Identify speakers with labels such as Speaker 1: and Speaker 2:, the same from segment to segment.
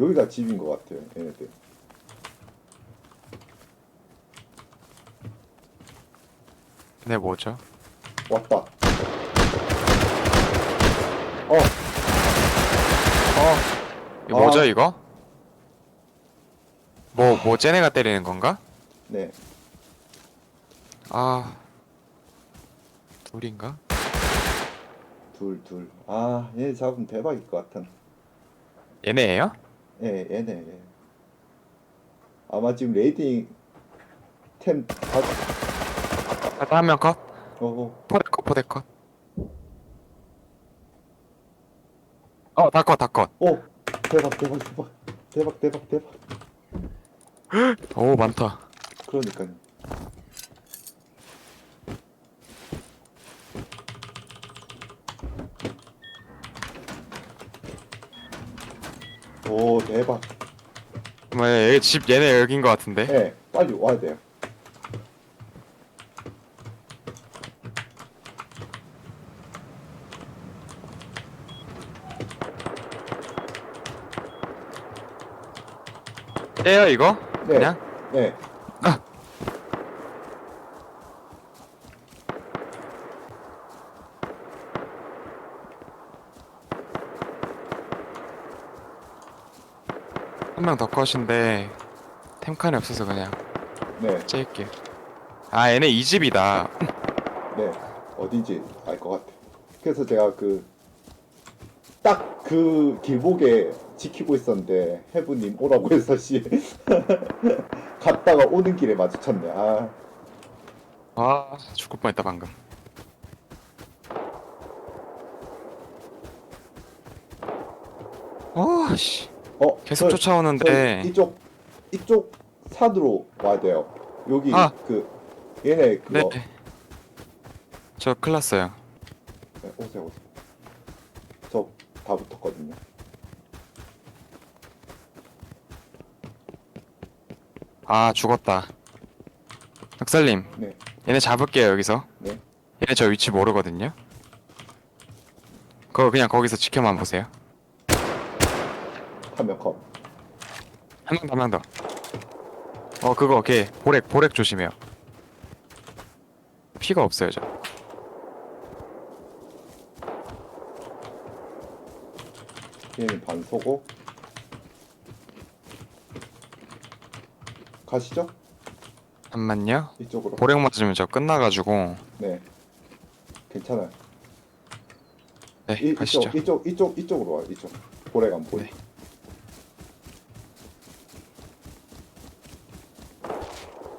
Speaker 1: 여기가 집인 것 같아요. 얘네들.
Speaker 2: 네 뭐죠?
Speaker 1: 왔다. 어,
Speaker 2: 어 이거 뭐죠
Speaker 1: 아.
Speaker 2: 이거? 뭐뭐 쟤네가 때리는 건가?
Speaker 1: 네.
Speaker 2: 아 둘인가?
Speaker 1: 둘, 둘. 아, 얘 잡으면 대박일 것 같은.
Speaker 2: 얘네예요?
Speaker 1: 예, 얘네. 얘. 아마 지금 레이딩 템 다,
Speaker 2: 한명 컷?
Speaker 1: 어,
Speaker 2: 포대 컷 포대 컷 어 다 컷 다컷
Speaker 1: 오, 대박, 대박, 대박, 대박, 대박, 대박.
Speaker 2: 오 많다
Speaker 1: 그러니까요. 오, 대박.
Speaker 2: 뭐 얘 집 얘네 여긴 것 같은데
Speaker 1: 예, 빨리 와야 돼요.
Speaker 2: 떼요 이거?
Speaker 1: 네.
Speaker 2: 그냥?
Speaker 1: 네.
Speaker 2: 한 명 더 컷인데 템칸이 없어서 그냥
Speaker 1: 네,
Speaker 2: 짤게 아 얘네 이 집이다
Speaker 1: 네. 어딘지 알 것 같아. 그래서 제가 그, 딱 그 길목에 지키고 있었는데, 해부님 오라고 해서 씨. 갔다가 오는 길에 마주쳤네. 아,
Speaker 2: 아 죽을 뻔했다 방금 어씨
Speaker 1: 어,
Speaker 2: 계속
Speaker 1: 저-
Speaker 2: 쫓아오는데
Speaker 1: 저 이쪽, 이쪽 산으로 와야 돼요. 여기,
Speaker 2: 아.
Speaker 1: 그, 얘네 그거.
Speaker 2: 네저 클났어요
Speaker 1: 네, 오세요, 오세요. 저 다 붙었거든요.
Speaker 2: 아 죽었다 흑살님
Speaker 1: 네,
Speaker 2: 얘네 잡을게요 여기서
Speaker 1: 네.
Speaker 2: 얘네 저 위치 모르거든요 그거 그냥 거기서 지켜만 보세요
Speaker 1: 한명 컷.
Speaker 2: 한명 더 한 명 더 어 그거 걔 보렉 보렉 조심해요 피가 없어요 저
Speaker 1: 얘는 반소고. 가시죠?
Speaker 2: 잠만요
Speaker 1: 이쪽으로.
Speaker 2: 보렉 맞으면 저 끝나가지고
Speaker 1: 네. 괜찮아요.
Speaker 2: 네
Speaker 1: 이,
Speaker 2: 가시죠
Speaker 1: 이쪽, 이쪽, 이쪽, 이쪽으로 와요. 이쪽. 고래가 안 보이.
Speaker 2: 네.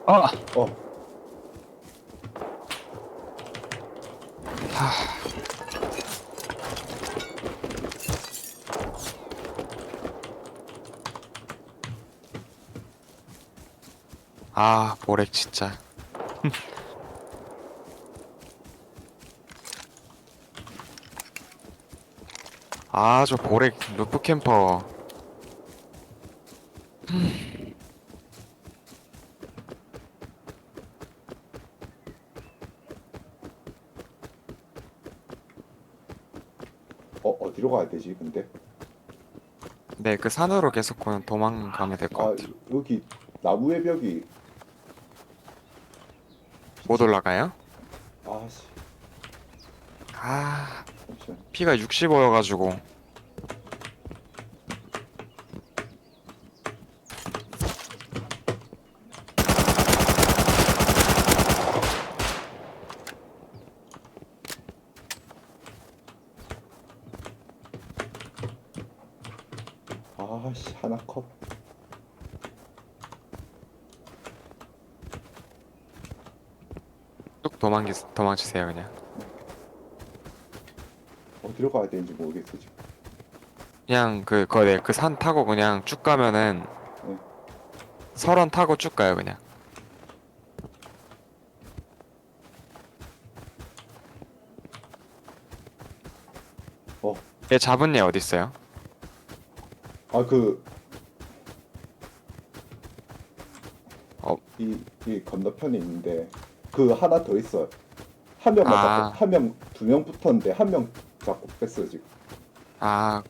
Speaker 2: 아.
Speaker 1: 어,
Speaker 2: 아 보렉 진짜. 아저 보렉 루프 캠퍼
Speaker 1: 어, 어디로 가야 되지, 근데?
Speaker 2: 네 그 산으로 계속 그냥 도망가면 될 것
Speaker 1: 아,
Speaker 2: 같아요
Speaker 1: 여기 나무의 벽이,
Speaker 2: 못 올라가요?
Speaker 1: 아씨,
Speaker 2: 아
Speaker 1: 잠시만.
Speaker 2: 피가 65여가지고
Speaker 1: 아씨, 하나 컷.
Speaker 2: 쭉 도망기, 도망치세요 그냥
Speaker 1: 어디로 가야 되는지 모르겠어, 지금.
Speaker 2: 그냥 그 거네 그 산 타고 그냥 쭉 가면은
Speaker 1: 네.
Speaker 2: 설원 타고 쭉 가요 그냥
Speaker 1: 어,
Speaker 2: 얘 잡은 얘 어디 있어요?
Speaker 1: 아, 그,
Speaker 2: 어.
Speaker 1: 이, 이 건너편에 있는데, 그 하나 더 있어요. 한 명만
Speaker 2: 아.
Speaker 1: 잡고, 한 명, 두 명 붙었는데, 한명 잡고 뺐어요, 지금.
Speaker 2: 아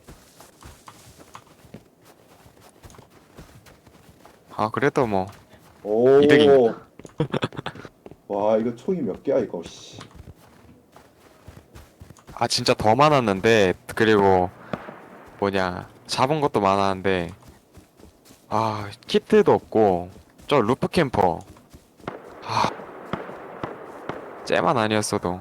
Speaker 2: 아 그래도 뭐
Speaker 1: 오.
Speaker 2: 이득입니다.
Speaker 1: 와 이거 총이 몇 개야 이거 씨.
Speaker 2: 아 진짜 더 많았는데 그리고 뭐냐 잡은 것도 많았는데 아 키트도 없고 저 루프 캠퍼. 아 쟤만 아니었어도